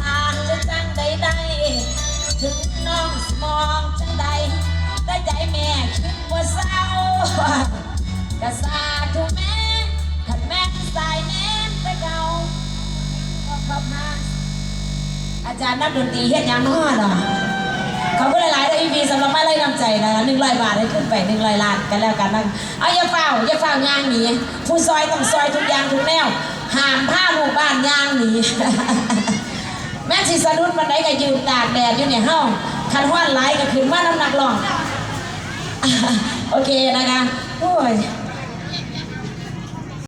หานจะจังใดๆถึงน้องสมองจังใดได้ใจแม่คิดว่าเศร้ากะสาทุแม่ขันแม่สายแน่นไปเก่าขอบคุณมาอาจารย์นักดนตรีเฮ็ดยังน้อเนาะขาพูดหลายๆเลยพี่สำหรับไม่ไล่นำใจนะหนึ่งร้อยบาทได้ขึ้นไปหนึ่งร้อยล้านกันแล้วกันนะเอาอย่าเฝ้าอย่าเฝ้างานหนีผู้ซอยต้องซอยทุกอย่างทุกแนวห้ามผ้าลูกบ้านยางหนี สิสะดุดมันไหนก็ยืนตากแดดอยู่ในห้องคันห้วนไหลก็ขึ้นว่าน้ำหนักหลงโอเคนะคะโอ้ย